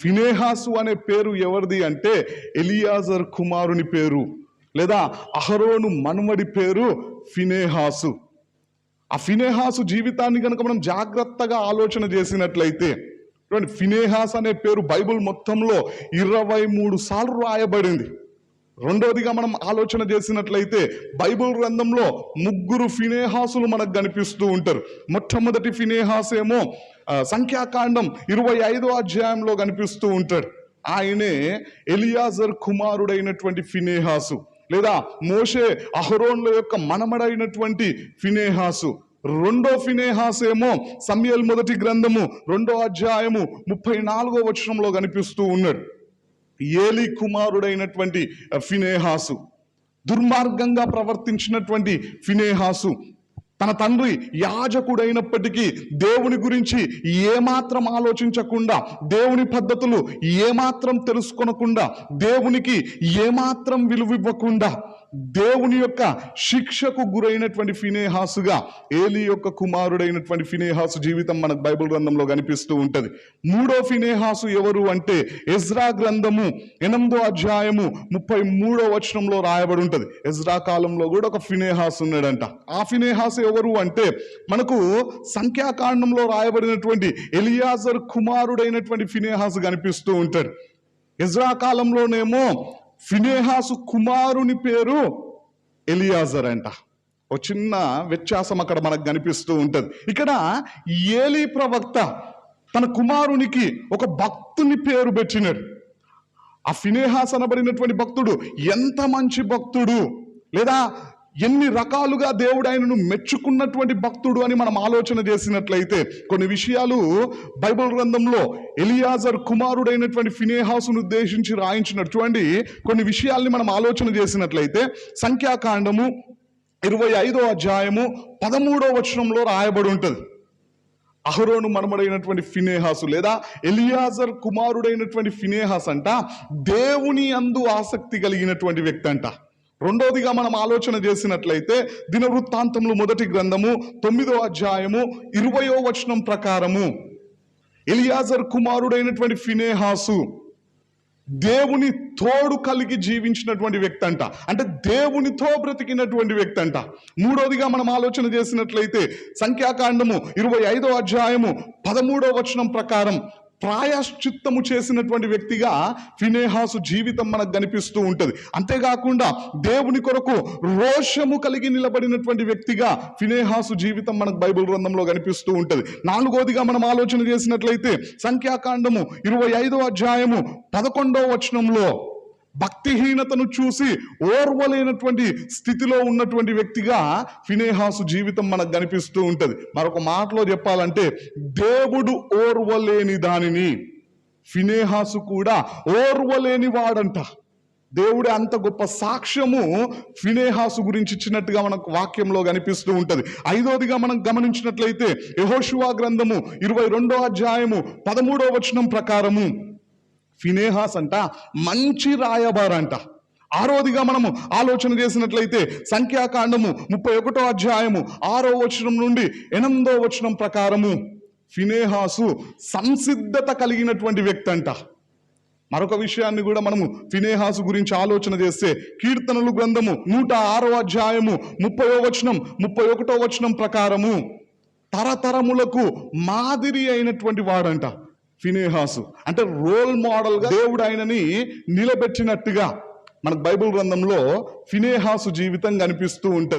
ఫినేహాసు అనే పేరు ఎవరిది అంటే ఎలియాజర్ కుమారుని పేరు లేదా అహరోను మనుమడి పేరు ఫినేహాసు. ఆ ఫినేహాసు జీవితాన్ని కనుక మనం జాగ్రత్తగా ఆలోచన చేసినట్లయితే చూడండి ఫినేహాస్ అనే పేరు బైబిల్ మొత్తంలో ఇరవై మూడు సార్లు రాయబడింది. రెండవదిగా మనం ఆలోచన చేసినట్లయితే బైబిల్ గ్రంథంలో ముగ్గురు ఫినేహాసులు మనకు కనిపిస్తూ ఉంటారు. మొట్టమొదటి ఫినేహాస్ ఏమో సంఖ్యాకాండం ఇరవై ఐదో అధ్యాయంలో కనిపిస్తూ ఉంటాడు. ఆయనే ఎలియాజర్ కుమారుడైనటువంటి ఫినేహాసు లేదా మోషే అహరోన్ల యొక్క మనమడైనటువంటి ఫినేహాసు. రెండో ఫినేహాస్ ఏమో సమయల్ మొదటి గ్రంథము రెండో అధ్యాయము ముప్పై నాలుగో వచనంలో కనిపిస్తూ ఉన్నాడు. ఏలి కుమారుడైనటువంటి ఫినేహాసు దుర్మార్గంగా ప్రవర్తించినటువంటి ఫినేహాసు తన తండ్రి యాజకుడైనప్పటికీ దేవుని గురించి ఏమాత్రం ఆలోచించకుండా దేవుని పద్ధతులు ఏమాత్రం తెలుసుకొనకుండా దేవునికి ఏమాత్రం విలువివ్వకుండా దేవుని యొక్క శిక్షకు గురైనటువంటి ఫినేహాసుగా ఏలి యొక్క కుమారుడైనటువంటి ఫినేహాసు జీవితం మనకు బైబిల్ గ్రంథంలో కనిపిస్తూ ఉంటుంది. మూడో ఫినేహాసు ఎవరు అంటే ఎజ్రా గ్రంథము ఎనిమిదో అధ్యాయము ముప్పై మూడో వచనంలో రాయబడి ఉంటుంది. ఎజ్రా కాలంలో కూడా ఒక ఫినేహాస్ ఉన్నాడంట. ఆ ఫినేహాస్ ఎవరు అంటే మనకు సంఖ్యాకాండంలో రాయబడినటువంటి ఎలియాజర్ కుమారుడైనటువంటి ఫినేహాస్ కనిపిస్తూ ఉంటాడు. ఎజ్రా కాలంలోనేమో ఫినేహాసు కుమారుని పేరు ఎలియాజర్ అంట. ఒక చిన్న వ్యత్యాసం అక్కడ మనకు కనిపిస్తూ ఉంటుంది. ఇక్కడ ఏలి ప్రవక్త తన కుమారునికి ఒక భక్తుని పేరు పెట్టినాడు. ఆ ఫినేహాస్ అనబడినటువంటి భక్తుడు ఎంత మంచి భక్తుడు? లేదా ఎన్ని రకాలుగా దేవుడు ఆయనను మెచ్చుకున్నటువంటి భక్తుడు అని మనం ఆలోచన చేసినట్లయితే కొన్ని విషయాలు బైబిల్ గ్రంథంలో ఎలియాజర్ కుమారుడైనటువంటి ఫినేహాసును ఉద్దేశించి రాయించినట్టు. చూడండి కొన్ని విషయాల్ని మనం ఆలోచన చేసినట్లయితే సంఖ్యాకాండము ఇరవై ఐదో అధ్యాయము పదమూడో వచనంలో రాయబడి ఉంటుంది. అహరోను మనమడైనటువంటి ఫినేహాసు లేదా ఎలియాజర్ కుమారుడైనటువంటి ఫినేహాస్ అంట దేవుని అందు ఆసక్తి కలిగినటువంటి వ్యక్తి అంట. రెండోదిగా మనం ఆలోచన చేసినట్లయితే దినవృత్తాంతములు మొదటి గ్రంథము తొమ్మిదో అధ్యాయము ఇరవయో వచనం ప్రకారము. ఎలియాజర్ కుమారుడైనటువంటి ఫినేహాసు దేవుని తోడు కలిగి జీవించినటువంటి వ్యక్తి అంట అంటే దేవునితో బ్రతికినటువంటి వ్యక్తి అంట మూడోదిగా మనం ఆలోచన చేసినట్లయితే సంఖ్యాకాండము ఇరవై ఐదో అధ్యాయము పదమూడో వచనం ప్రకారం ప్రాయశ్చిత్తము చేసినటువంటి వ్యక్తిగా ఫినేహాసు జీవితం మనకు కనిపిస్తూ ఉంటుంది. అంతేకాకుండా దేవుని కొరకు రోషము కలిగి నిలబడినటువంటి వ్యక్తిగా ఫినేహాసు జీవితం మనకు బైబిల్ గ్రంథంలో కనిపిస్తూ ఉంటుంది. నాలుగోదిగా మనం ఆలోచన చేసినట్లయితే సంఖ్యాకాండము ఇరవై ఐదో అధ్యాయము పదకొండో వచనంలో భక్తిహీనతను చూసి ఓర్వలేనటువంటి స్థితిలో ఉన్నటువంటి వ్యక్తిగా ఫినేహాసు జీవితం మనకు కనిపిస్తూ ఉంటుంది. మరొక మాటలో చెప్పాలంటే దేవుడు ఓర్వలేని దానిని ఫినేహాసు కూడా ఓర్వలేని వాడంట. దేవుడే అంత గొప్ప సాక్ష్యము ఫినేహాసు గురించి ఇచ్చినట్టుగా మనకు వాక్యంలో కనిపిస్తూ ఉంటుంది. ఐదోదిగా మనం గమనించినట్లయితే యహోషువా గ్రంథము ఇరవై రెండో అధ్యాయము పదమూడో వచనం ప్రకారము ఫినేహాస్ అంట మంచి రాయబారంట. ఆరోదిగా మనము ఆలోచన చేసినట్లయితే సంఖ్యాకాండము ముప్పై ఒకటో అధ్యాయము ఆరో వచనం నుండి ఎనిమిదో వచనం ప్రకారము ఫినేహాసు సంసిద్ధత కలిగినటువంటి వ్యక్తి అంట మరొక విషయాన్ని కూడా మనము ఫినేహాసు గురించి ఆలోచన చేస్తే కీర్తనలు గ్రంథము నూట ఆరో అధ్యాయము ముప్పయో వచనం ముప్పై ఒకటో వచనం ప్రకారము తరతరములకు మాదిరి అయినటువంటి వాడంట. ఫినేహాసు. అంటే రోల్ మోడల్ దేవుడు ఆయనని నిలబెట్టినట్టుగా. మనకు బైబిల్ గ్రంథంలో ఫినేహాసు జీవితం కనిపిస్తూ ఉంటుంది.